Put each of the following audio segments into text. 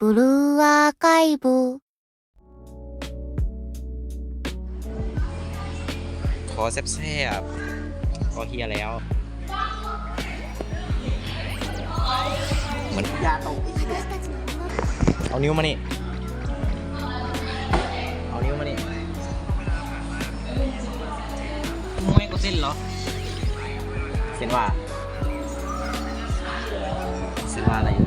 ブルーアーカイブ ขอแซ่บๆขอเฮียแล้วเหมือน ยาตกไอ้เหี้ย 私たちのもの เอานิ้วมานี่ เอานิ้วมานี่มึงไม่กูสิ้นเหรอเส้นว่าเส้นว่าอะไร อืม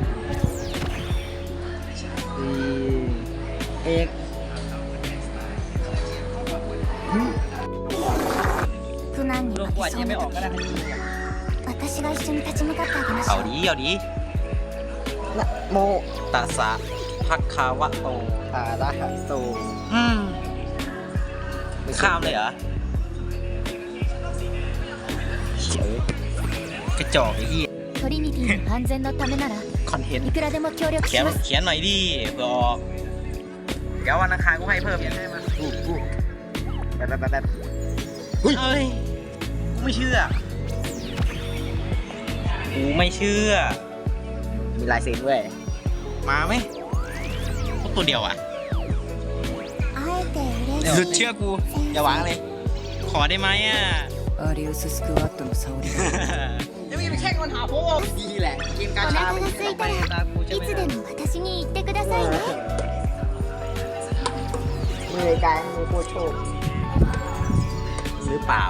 เอก 苦難に ร 負 บกว け น そ ยั う งไม่ な ออกก็ได้ 時私が一緒に立ち向かってあげましょ เอา う ดีเอาดี นะโม ตัสสะพักคาวะโต อาระหะโต อืมข้ามเลยเหรอเฉยกระจอกไอ้ที่ トリニティの安全のためなら คอนเทนต์ いくらでも協力 เขี し ยน ます เขียนหน่อยดิเผื่อออก เดี๋ยววันอังคารกูให้เพิ่ม เขียนให้มาอู้อู้แบบแบบแบบแบบ เฮ้ยกูไม่เชื่อ กูไม่เชื่อ มีลายเซ็นด้วย มาไหมพวกตัวเดียวอ่ะ あえて嬉し หยุ い ดเชื่อกู อย่าหวังเลย ขอได้ไหมอ่ะ アリウススクワットの沙織 ยัง ไม่ไปแข่งกันหาพวกดีแหละเกมกา お ชา 腹 ไม่ が ใช่ 空いたらいつでも私に言ってくださいね มือไกลมือโคตรโชค หรือเปล่า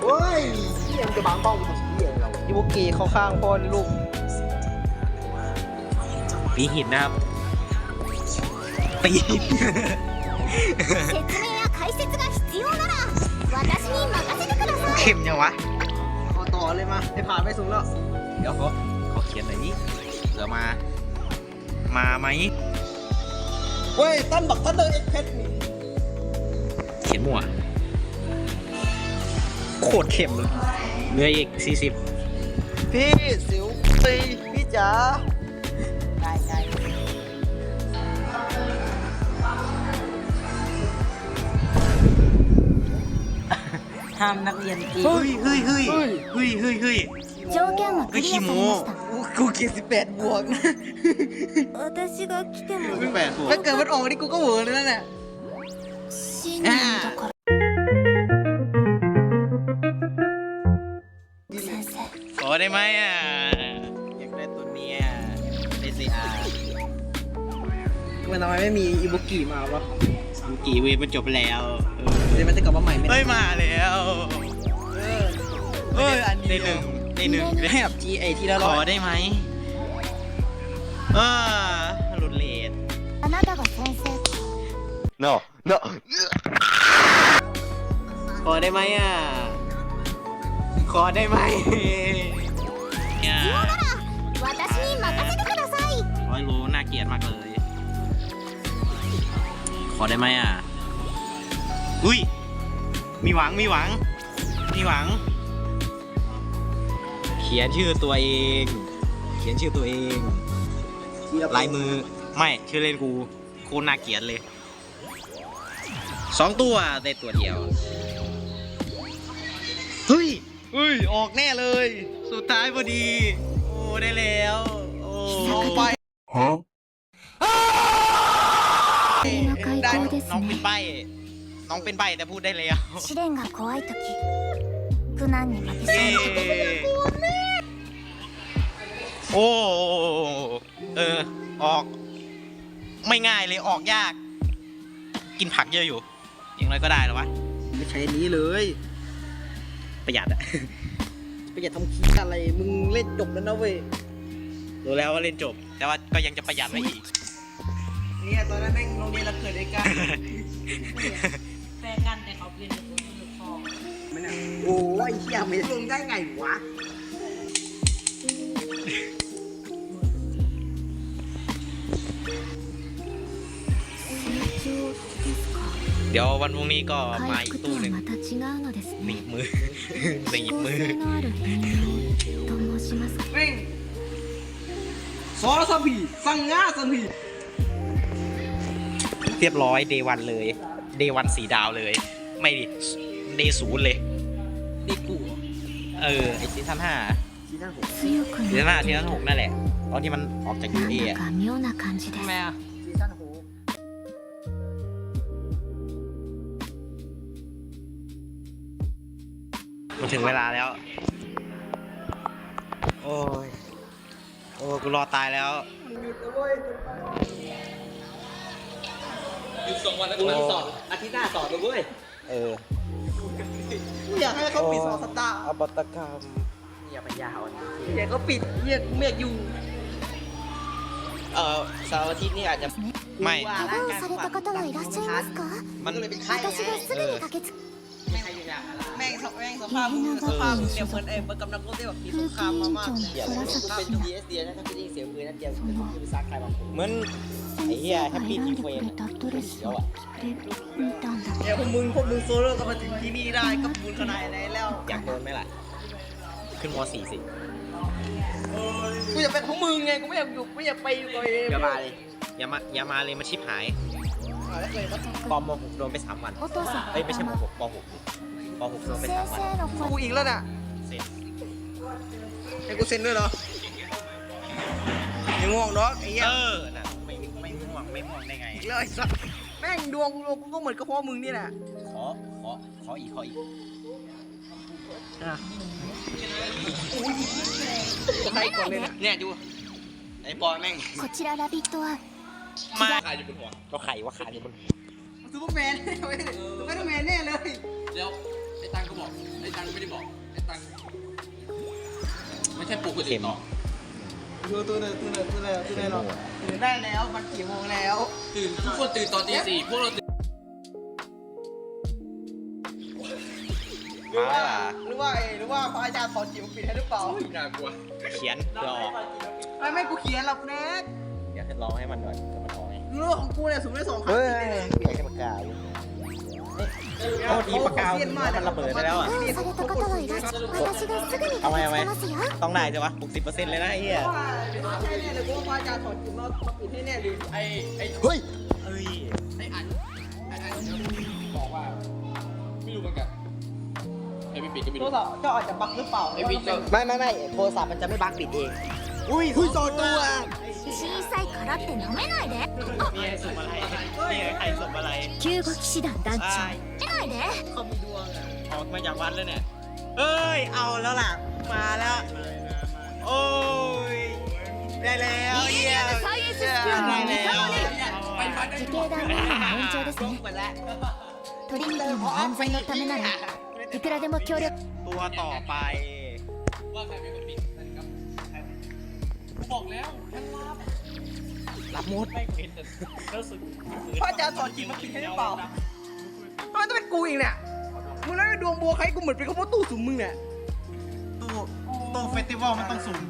เฮ้ยเหี้ยมันจะบังกล้องกูทำเหี้ยอะไรเรายูบุกีเข้าข้างพ่อนี่ลูก ปีหินนะครับ ปีหิน 説明や解説が必要なら私に任せてください เข้มยังวะ ข อต่อเลยมาให้ผ่านไปสูงแล้ว เดี๋ยวเขาเขาเขียนหน่อยดิเผื่อมา มาไหมเว้ยตั้นบักตั้นเลยเอ็กเพชรนี่เขียนมั่วโคตรเข้มเลยเหลืออีกสี่สิบพี่สิวปีพี่จ๋า ห้ามนักเรียนจีน เฮ้ยเฮ้ยเฮ้ยเฮ้ยเฮ้ยเฮ้ยเฮ้ย 条件はクリアされました กูเกียร์สิบแปดบวกนะ 私が来ても เป็นแปดบวก ถ้าเกิดมันออกมานี่กูก็เวอร์เลยนั่นแหละ 新年だから先生 ขอได้ไหมอ่ะ อยากได้ตัวเนี้ยได้ซีอาร์ มันทำไมไม่มีอิบุกิมาวะ กี่เวฟมันจบไปแล้ว เ ดี๋ยวมันจะกลับมาใหม่ไม่ เฮ้ ได้ ยมาแล้ว เออ เฮ้ย อันเดี ใน ยว หนึ่งในหนึ่ง ให้แบบ GA ที่ละ ข ร้ อ อย ได้ไหมอ่าหลุดเลท あなたが先生 no no ขอได้ไหมอ่ะ ขอได้ไหมเนี่ย 私に任せてください ร้อยโลน่าเกลียดมากเลย ขอได้ไหมอ่ะ อุ้ย มีหวัง มีหวัง มีหวัง เขียนชื่อตัวเอง เขียนชื่อตัวเอง ลายมือ ไม่ ชื่อเล่นกู โคตรน่าเกลียดเลย สองตัวได้ตัวเดียว เฮ้ยเฮ้ย ออกแน่เลย สุดท้ายพอดี โอ้ ได้แล้วลอ้ไปฮะได้น้องปิดไป น้องเป็นใบแต่พูดได้แล้ว 試練が怖い時苦難に負けそう เย้ な時 โอ้ เออ ออก ไม่ง่ายเลย ออกยาก กินผักเยอะอยู่ อย่างไรก็ได้หรอวะ ไม่ใช่อันนี้เลย ประหยัดอะ ไปอย่าทำคีอะไร มึงเล่นจบแล้วนะเว้ย รู้แล้วว่าเล่นจบ แต่ว่าก็ยังจะประหยัดไว้อีก เนี่ยตอนนั้นแม่งโรงเรียนเราเกิดไอ้กัน แฟน ไอ้เหี้ยไม่ลงได้ไงวะเดี๋ยววันพรุ่งนี้ก็มาอีกตู้หนึ่งหนีบมือหนีบมือเร่งซอสบีสังงาสบีเรียบร้อยเดวันเลย เดวันสีดาวเลย ไม่ดิเดศูนย์เลย เด็กกู เออ ไอซีซั่นห้า ซีซั่นหก 強く ซีซั่นห้าซีซั่นหกนั่นแหละ な ตอนที่มันออกจาก UA なんだ อะ か妙な感じです ทำไมอ่ะ ซีซั่นโฮ มันถึงเวลาแล้ว โอ้ย โอ้กูรอตายแล้ว หยุดนะเว้ย หยุดสองวันแล้วก็มันสอบอาทิตย์หน้าสอบเลยเว้ย เออ อยากให้เขาปิดสอสตาร์อปตกรรมเนี่ยปัญญาอ่อนอยเขาปิดเนี่ยไม่อยากอยู่ เออสาร์อาทิตย์นี่อาจจะไม่ว่าร่างกายความต้องการมันเลยเป็นไข้ไงแม่งสภาพแม่งสภาพสภาพเนี่ยเหมือนเอ้กำลังรบได้แบบมีสงครามมามากเลยเป็น BSD นะถ้าพี่ยิงเสียงปืนนั่นเดียวคือไปซัใครบางคนเหมือน ไอ้เหี้ยแฮปปี้ทีเวนเดี๋ยวเนี่ยพวกมึงพวกมึงโซโล่ก็มาถึงที่นี่ได้ก็บุญขนาดไหนแล้วอยากโดนไหมล่ะ ขึ้นม .4 สิกูอยากเป็นของมึงไงกูไม่อยากอยู่ไม่อยากไปอยู่กับเองอย่ามาเลยอย่ามาอย่ามาเลยมาชิบหายปอมม .6 โดนไปสามวันเอ้ยไม่ใช่ป .6 ป .6 ป .6 โดนไปสามวันกูอีกแล้วน่ะเซ็นให้กูเซ็นด้วยเหรอไอ้ม่วงเนาะไอ้เหี้ยเออน่ะ ไม่ ไม่ม่วง ไม่ม่วงได้ไง อีกแล้วไอ้สัสแม่งดวงดวงกูก็เหมือนกับพ่อมึงนี่แหละ ขอ ขอ ขออีก ขออีก ใครก่อนเลยเนี่ย เนี่ยดูไอ้บอยแม่ง こちらラビットは มา ใครอยู่บนหัว ก็ไข่ว่าขาอยู่บน ซูเปอร์แมนซูเปอร์แมนแน่เลย แล้วไอ้ตังก็บอกไอ้ตังไม่ได้บอกไอ้ตังไม่ใช่ปลูกคนอื่นต่อ ดูตัวเลยตัวเลยตัวเลยตัวเลยหรอตื่นได้แล้วมันกี่โมงแล้วตื่นทุกคนตื่นตอนตีสี่พวกเราตื่นหรือว่ามาหรือว่าไอ้หรือว่าพระอาจารย์สอนจิ๋วปิดให้หรือเปล่าน่ากลัวเขียนเพื่อออกไม่ไม่กูเขียนหรอกแน็กเดี๋ยวให้ลองให้มันก่อนจะมันออกไงเรื่องของกูเนี่ยสูงได้สองครั้งเฮ้ยติดเลยเปลี่ยนแค่ปากกาอยู่โอ้ ทีปากกามันระเบิดไปแล้วอ่ะ 怪我をされた方はいらっしゃ私がすぐに駆けつけますよ ต้องได้ใช่ปะ60%เลยนะไอ้เหี้ย เพราะว่าใช่แน่เลยเพราะว่าพระอาจารย์สอนจิ๋วมามาปิดให้แน่เลย ไอ้ไอ้ เฮ้ย เอ้ย ไอ้อันไอ้อันบอกว่าไม่รู้เหมือนกันไอ้พี่ปิดก็ไม่ โทร รู้ ศัพท์เจ้าอาจจะบั๊กหรือเปล่า ไอ้พี่เจ้า ไม่ไม่ไม่โทรศัพท์มันจะไม่บั๊กปิดเอง อุ้ยอุ้ยสองตัว 小さいからって舐めないで นี่ไอ้สุ่มอะไรนี่ไอ้สุ่มอะไร 救護騎士団団長 อ่า 舐めないで เขามีดวงอ่ะ ออกมาจากวัดแล้วเนี่ย เอ้ย เอาแล้วล่ะ มาแล้ว โอ้ย ได้แล้วเยี่ยม サイエンススクールの ได้ 三 แล้ว 日自警団任務の延長ですね หมดแล้ว トリニティの安全のためならいくらでも協力 ตัวต่อไป ว่าใครเป็นคนปิดนะครับกูบอกแล้วฉันรับ รับมด ไม่เห็นแต่รู้สึก พระอาจารย์สอนจิ๋วมาปิดให้หรือเปล่า ทำไมต้องเป็นกูอีกเนี่ยมึงแล้วดวงบัวใครกูเหมือนเป็นข้าวโพดตู้สุ่มมึงเนี่ย ตู้ตู้เฟสติวัลมันต้องสูง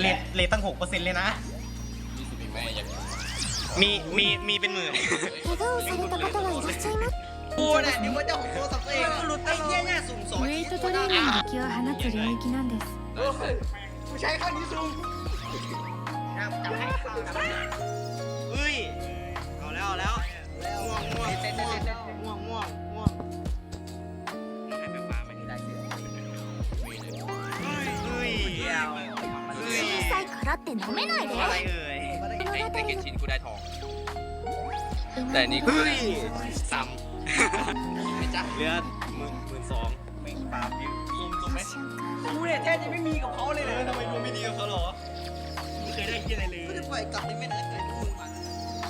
เลทเลทตั้งหกเปอร์เซ็นต์เลยนะ รู้สึกแม่อยาก มี มี มีเป็นหมื่น 怪我をされた方はいらっしゃいます กูเนี่ยเดี๋ยวว่าเจ้าของโทรศัพท์ตัวเองหลุดไอ้เหี้ยเนี่ยสุ่มสอง ウェイトトレーニングに気を放つ領域なんです กูใช้ข้างนี้ซูม เ さいからって舐めないで อะไรเอ่ย 物 ไอ้ 語 ไอ้เกน の ชินกูได้ทอง 馬 แต่นี่ の กู เฮ้ย ซ้ ำไม่จ้ะ เหลือหมื่นหมื่นสองไม่ปาบยืม ซูมซูมไหม 瞬間 กูเนี่ยแทบจะไม่มีกับเขาเลยนะ ทำไมดูไม่ดีกับเขาหรอ ไม่เคยได้ที่อะไรเลย กูจะปล่อยกลับได้ไหมนะไอ้พวกมึงมา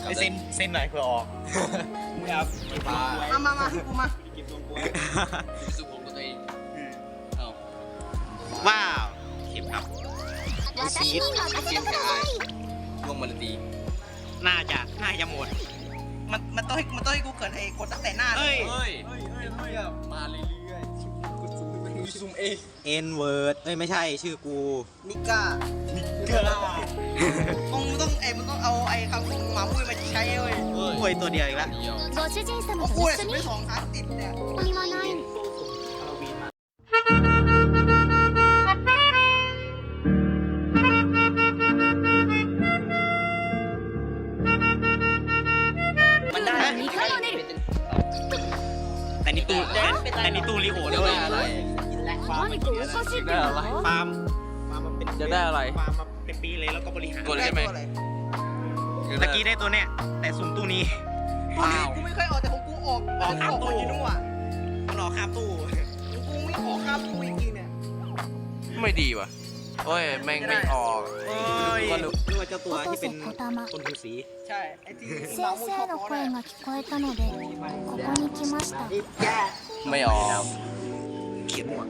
ไอเส้นเส้นไหนเพื่อออกไม่ครับไม่ปา มามามาให้กูมา กินตัวกู รู้สึกผมกับตัวเ 私に任せてください ลงมาเลยดี น่าจะ น่าจะหมด มันมันต้องให้มันต้องให้กูเกิดไอ้กดตั้งแต่หน้า เฮ้ย เฮ้ยเฮ้ยเฮ้ยเฮ้ยมาเรื่อยๆซูมกูซูมกูซูมเอง N word เอ้ย ไม่ใช่ชื่อกู นิก้า เกลือ มึงต้องไอ้มึงต้องเอาไอ้คำของหมามุ้ยมาใช้เว้ย เฮ้ย โอ้ยตัวเดียวอีกแล้ว เดียว ご主人様 เพราะ と กู 一 เนี่ย 緒 にสุ่มได้สองครั้ง แต่นี่ตู้ริโอด้วย อะไร 何かおかしいってのは ฟาร์มฟาร์มมันเป็น จะได้อะไร ฟาร์มมาเป็นปีเลยแล้วก็บริหาร กดใช่ไหม ตัวอะไร ตะกี้ได้ตัวเนี้ยแต่ซุ่มตู้นี้ ตัวนี้กูไม่เคยออกแต่ของกูออกออกออกคนอยู่นู่นอ่ะ มันรอข้ามตู้ กูไม่ออกข้ามกูจริงๆเนี่ย ไม่ดีว่ะ โอ้ยแม่งไม่ออก โอ้ย ก็ดู นึกว่าเจ้าตัว 音 ที่เป็น 瀬小玉 คนผิวสี ใช่ไอ้ที่ 先生の声が聞こえたのでここに来ました ไม่ออก เขียนหมวก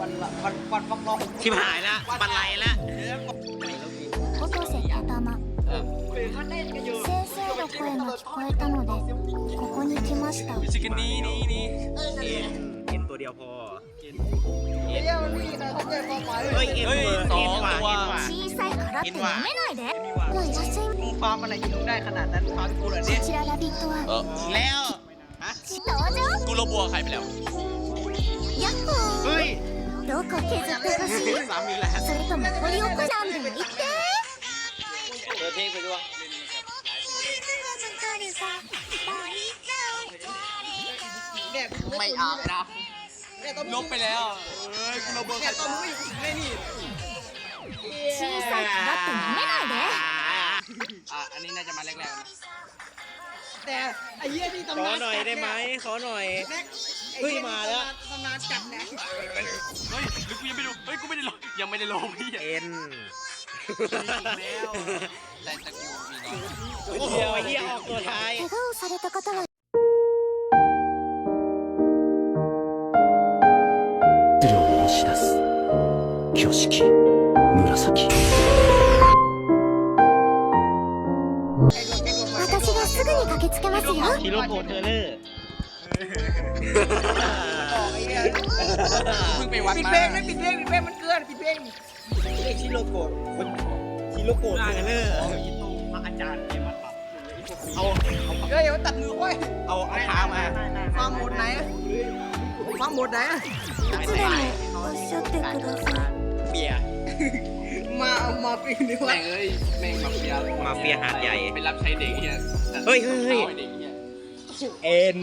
วันละวันวันฟักรอง ชิบหายละบันไลละ 音瀬小玉 เออ 先生の声が聞こえたのでここに来ました ชิคกี้นี่นี่นี่ ดียวพอ เดี๋ยวนี่นะเขาใจความหมาย เฮ้ยเอ็นเวอร์เอ็นว่ะเอ็นว่ะ 小さいからって舐めないでもういらっしゃい มึงฟาร์มอะไรที่มึงได้ขนาดนั้นฟาร์มกูเหรอ こ เนี่ย ちらラビット เอ は อ แล้วฮะ 登場 กูโรบัวใครไปแล้ว ヤッホ เฮ้ย ーどこ削ってほしい สามอีกแล้ว それとも掘り起こさんでも言って เปิดเพลงไปด้วย เนี่ยกู ไม่อาบนะ เนี่ยตอน ลบไปแล้ว เนี่ยตอนมึงไม่อยู่ไม่นี่ 小さいからって舐めないで อ่ะอันนี้น่าจะมาแรกๆนะ แต่ไอ้เหี้ยนี่ ข ตำาน อนหน่อย จั ได้ไหมขอหน่อย แม็กไอ้ เฮ้ย หี้ มาแล้ว ตำนานจัดนะ เฮ้ยหรือกูยังไม่ดูเฮ้ยกูไม่ได้ลงยังไม่ได้ลงพี่อ่ะ เอ็น แล้วแต่แต่กูมีน้อย โอ้โหเฮียออกตัวท้าย 怪我をされた方は 挙式紫私がすぐに駆けつけますよ ฮิโรโกะเทอร์เลอร์ บอกไอ้เหี้ย เพิ่งไปวัด ปิด มา เพลงไม่ปิดเพลงปิดเพลงมันเกินปิดเพลง เรียกฮิโรโกะคนฮิโรโกะเทอร์เลอร์เอา เฮ้ยเอาตัดมือไว้ เอาเอาเท้ามา ฟังหมดไหนฟังหมดไหน いつでもおっしゃってください เบียร์ มาเอามาปีนดีกว่า แม่งเอ้ยแม่งมาเฟีย มาเฟียหาดใหญ่ ไปรับใช้เด็กเฮีย เฮ้ยเฮ้ยเฮ้ย อาไอ้เด็กเฮีย เอ็น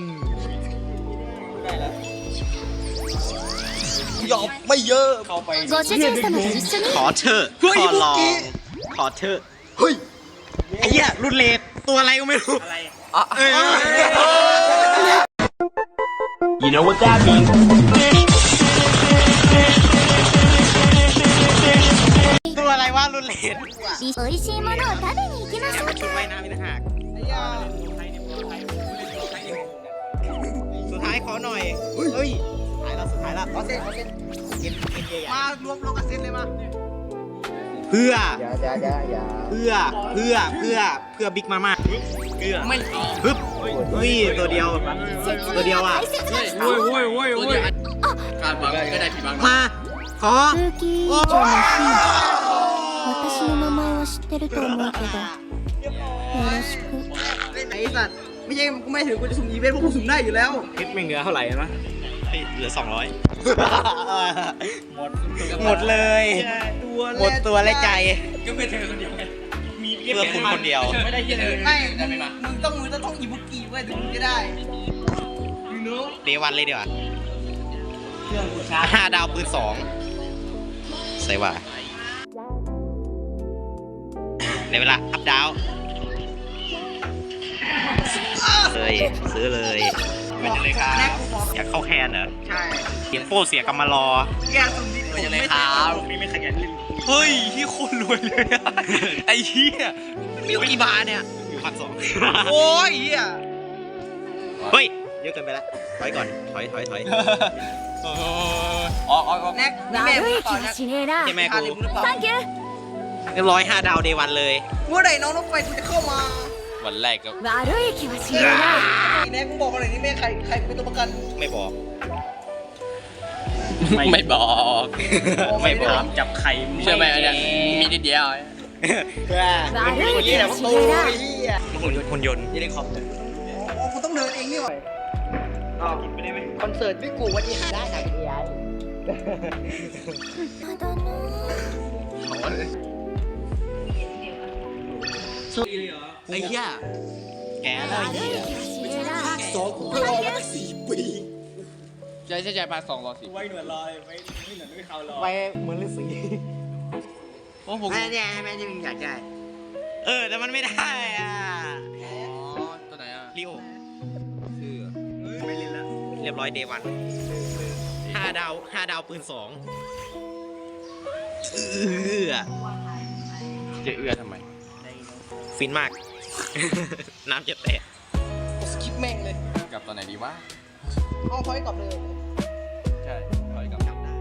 ยอมไม่เยอะเข้าไป ご主人様と一緒に ขอเถอะขอลองขอเถอะเฮ้ยไอ้เหี้ยรุ่นเลดตัวอะไรก็ไม่รู้อะไร อ่ะ เอ้ย You know what that means ตัวอะไรวะรุ่นเลด 美味しいものを食べに行きましょう ชุดว่ายน้ำมีทหาร ไอ้เหี้ย สุดท้ายขอหน่อย เฮ้ยสุดท้ายแล้วสุดท้ายแล้ว เอาเซ็นเอาเซ็น เอ็นเอ็นใหญ่ มารวมลงกับเซ็นเลยมา ๆเพื่อเพื่อเพื่อเพื่อเพื่อบิ๊กมาม่าเพื่อ ไม่ออก ปึ๊บเฮ้ยตัวเดียว 説明や解説が必 โว้ย 要 โว้ยโว้ยโว้ยการบังก็ได้พี่บัง มา ขอ 空気以上のヒー私の名前は知 ってると思うけどよろしく ไอ้สัตว์ไม่ใช่กูไม่ถึงกูจะสุ่มอีเวนต์พวกกูสุ่มได้อยู่แล้ว เพชรไม่เหลือเท่าไหร่นะเหลือสองร้อยหมด หมดเลย หมดตัวและใจ ก็เพื่อเธอคนเดียวไง เพื่อคุณคนเดียว ไม่ได้เฮียเลย ไม่ ได้ไม่มา มึงต้องมึงต้องท่องอีบุกิไว้ถึงมึงจะได้ยูโน่ เดวันเลยดีกว่าห้าดาวปืนสองใส่ว่า ในเวลาอัพดาวเลยซื้อเลยเป็นยังไงครับอยากเข้าแคนเหรอใช่เสียโป้เสียกำมารอยากสุดที่เป็นยังไงครับมีไม่ขยันเลยเฮ้ยที่คนรวยเลยไอ้เหี้ยมีกี่บาทเนี่ยอยู่พันสองโอ้ยเหี้ยเฮ้ยเยอะเกินไปแล้วถอยก่อนถอยถอยถอยออกออกแน็กแม่กูต่อแน็กแม่กู เปล่า サンキュー เรียบร้อยห้าดาวเดวันเลย เมื่อไหร่น้องรถไฟกูจะเข้ามา วันแรกก็ 悪い気はしねえな ไอ้แน็กมึงบอกมาหน่อยนี่แม่ใครใครเป็นตัวประกัน ไม่บอก ไม่บอก ไม่บอก จับไข่เชื่อไหมอันเนี้ยมีนิดเดียว 悪い気はしねえな เหี้ย หุ่นยนต์หุ่นยนต์ ยี่ได้คอมเลย โอ้กูต้องเดินเองนี่หว่าอ้าวคอนเสิร์ตพี่กูวันที่หาได้ไหนกันยั สู้เลยเหรอไอ้เหี้ยแกแล้วไอ้เหี้ยภาคสองกูก็รอมาตั้สี่ปีใช่ใช่ใช่ภาคสองรอสิไว้หนวดรอยไว้ไม่หนวดไม่เขารอไปเหมือนฤาษีโอ้ผมแม่เนี่ยแม่ที่มึงอยากได้เออแต่มันไม่ได้อะอ๋อตัวไหนอะลิโอชื่อไม่เล่นละเรียบร้อยเดวันห้าดาวห้าดาวปืนสองเอือจะเอือทำไมฟินมาก น้ำจะแตก สกิปแม่งเลย กลับตอนไหนดีวะ เอาพอยต์กลับเลย ใช่ไปกลับ จำได้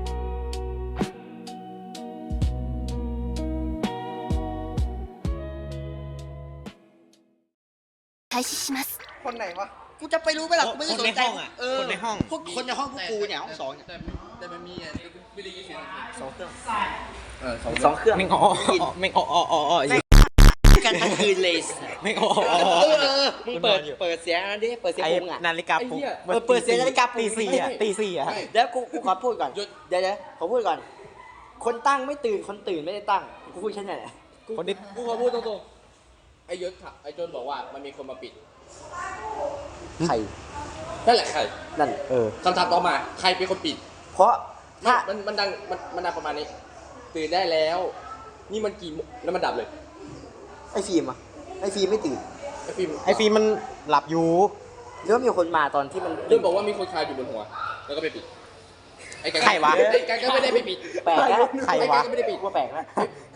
開始します คนไหนวะ กูจะไปรู้ไหมล่ะกูไม่ได้ คน ส ใน นใจ ห้องอ่ะ เออ คนในห้อง พวกคนในห้องพวกกูเนี่ยห้องสองเนี่ย แต่แต่มันมีอ่ะไม่ได้ยินเสียง สองเครื่อง เออสอง สองเครื่อง ไม่งอ๋อไม่งอ๋ออ๋ออ๋ออ๋ออยู่ กันทั้งคืนเลยไม่งอ๋ออ๋ออ๋อเออเออมึงเปิดเปิดเสียงอันนี้เปิดเสียงไอ้ปุ้งอะ นาฬิกาปลุกเออเปิดเสียงนาฬิกาปลุกตีสี่อะตีสี่อะ เดี๋ยวกูกูขอพูดก่อนเดี๋ยวเดี๋ยวขอพูดก่อน คนตั้งไม่ตื่น คนตื่นไม่ได้ตั้ง กูพูดแค่นั้นแหละคนที่ กูขอพูดตรงๆไอ้ยศไอ้โจนบอกว่ามันมีคนมาปิดใครนั่นแหละใครนั่น เออ คำถามต่อมาใครเป็นคนปิดเพราะถ้า มันมันดังมันมันดังประมาณนี้ ตื่นได้แล้ว นี่มันกี่โมงแล้วมันดับเลย ไอ้ฟิล์มอะไอ้ฟิล์มไม่ตื่นไอ้ฟิล์มไอ้ฟิล์มมันหลับอยู่หรือว่ามีคนมาตอนที่มันเรื่องบอกว่ามีคนคายอยู่บนหัว แล้วก็ไปปิด ไอ้กันใครวะ ไอ้กันก็ไม่ได้ไปปิด แปลกแล้วใครไอ้วะกันก็ไม่ได้ปิด ว่าแปลกแล้ว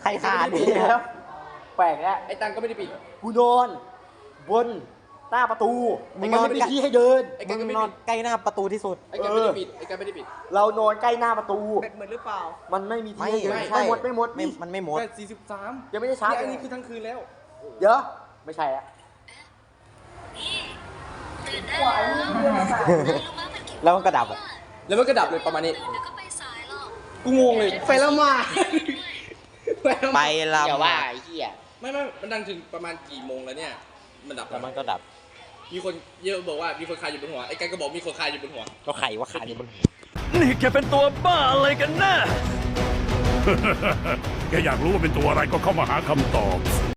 ใครขาดดีแล้วแปลกแล้วไอ้ตังก็ไม่ได้ปิด กูนอนบน หน้าประตูมึมึงงนอนไม่มีที่ให้เดินไอ้มึกันงก็ไม่นอปินดใกล้หน้าประตูที่สุด ไอ้กันไม่ได้ปิดไอ้กันไม่ได้ปิด เรานอนใกล้หน้าประตูเป็ดเหมือนหรือเปล่ามันไม่มีที่ให้เดินไม่ไม่หมดไม่หมดไม่มันไม่หมด แปดสี่สิบสามยังไม่ได้ชาร์จอันเลนี้ยคือทั้งคืนแล้ว เดี๋ยวไม่ใช่ละแล้วมันก็ดับอะแล้วมันก็ดับเลยประมาณนี้กูงงเลยไปแล้วมา ไปลอย่าว่าไอ้เหี้ยไม่ไม่มันดังถึงประมาณกี่โมงแล้วเนี่ย มันดับำแล้วมันก็ดับ มีคนเยอะบอกว่ามีคนคายอยู่บนหัวไอ้กันก็บอกมีคนคายอยู่บนหัวก็ไข่ว่าขาดอยู่บนหัวนี่แกเป็นตัวบ้าอะไรกันแน่ แกอยากรู้ว่าเป็นตัวอะไรก็เข้ามาหาคำตอบ